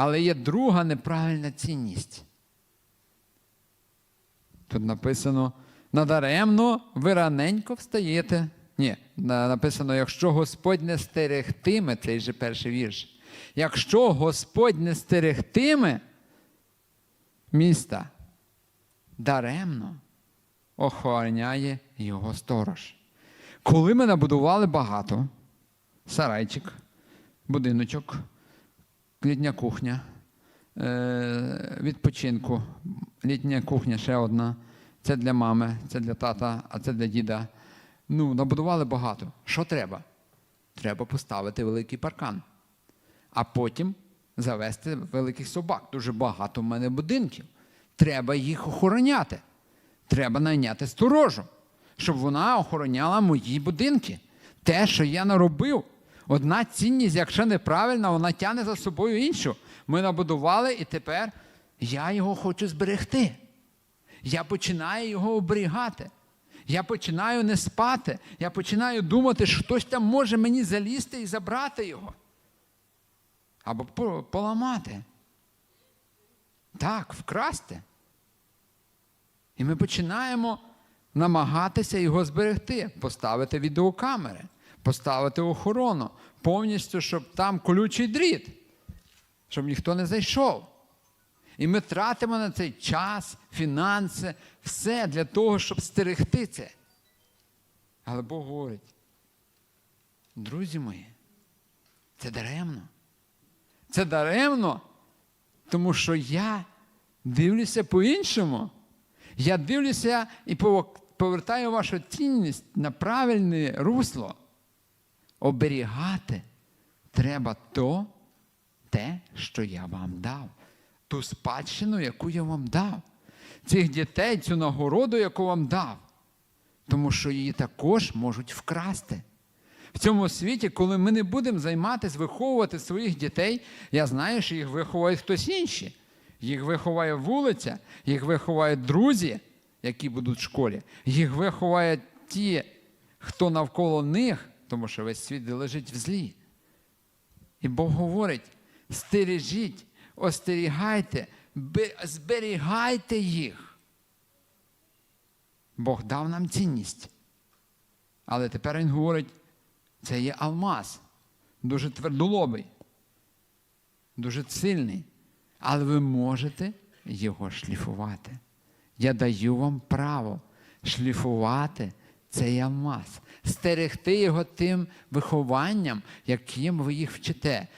Але є друга неправильна цінність. Тут написано: надаремно ви раненько встаєте. Ні, написано, якщо Господь не стерегтиме, цей же перший вірш. Якщо Господь не стерегтиме міста, даремно охороняє його сторож. Коли ми набудували багато, сарайчик, будиночок, літня кухня, е, відпочинку, літня кухня ще одна. Це для мами, це для тата, а це для діда. Ну, набудували багато. Що треба? Треба поставити великий паркан, а потім завести великих собак. Дуже багато в мене будинків. Треба їх охороняти. Треба найняти сторожу, щоб вона охороняла мої будинки. Те, що я наробив. Одна цінність, якщо неправильна, вона тягне за собою іншу. Ми набудували, і тепер я його хочу зберегти. Я починаю його оберігати. Я починаю не спати. Я починаю думати, що хтось там може мені залізти і забрати його. Або поламати. Так, вкрасти. І ми починаємо намагатися його зберегти, поставити відеокамери, поставити охорону, повністю, щоб там колючий дріт, щоб ніхто не зайшов. І ми тратимо на цей час, фінанси, все для того, щоб стерегти це. Але Бог говорить, друзі мої, це даремно. Це даремно, тому що я дивлюся по-іншому. Я дивлюся і повертаю вашу цінність на правильне русло. Оберігати треба то, те, що я вам дав, ту спадщину, яку я вам дав, цих дітей, цю нагороду, яку вам дав. Тому що її також можуть вкрасти. В цьому світі, коли ми не будемо займатися виховувати своїх дітей, я знаю, що їх виховує хтось інший. Їх виховає вулиця, їх виховають друзі, які будуть в школі, їх виховають ті, хто навколо них, тому що весь світ лежить в злі. І Бог говорить: стережіть, остерігайте, зберігайте їх. Бог дав нам цінність. Але тепер Він говорить, це є алмаз, дуже твердолобий, дуже сильний. Але ви можете його шліфувати. Я даю вам право шліфувати цей вас. стерегти його тим вихованням, яким ви їх вчите.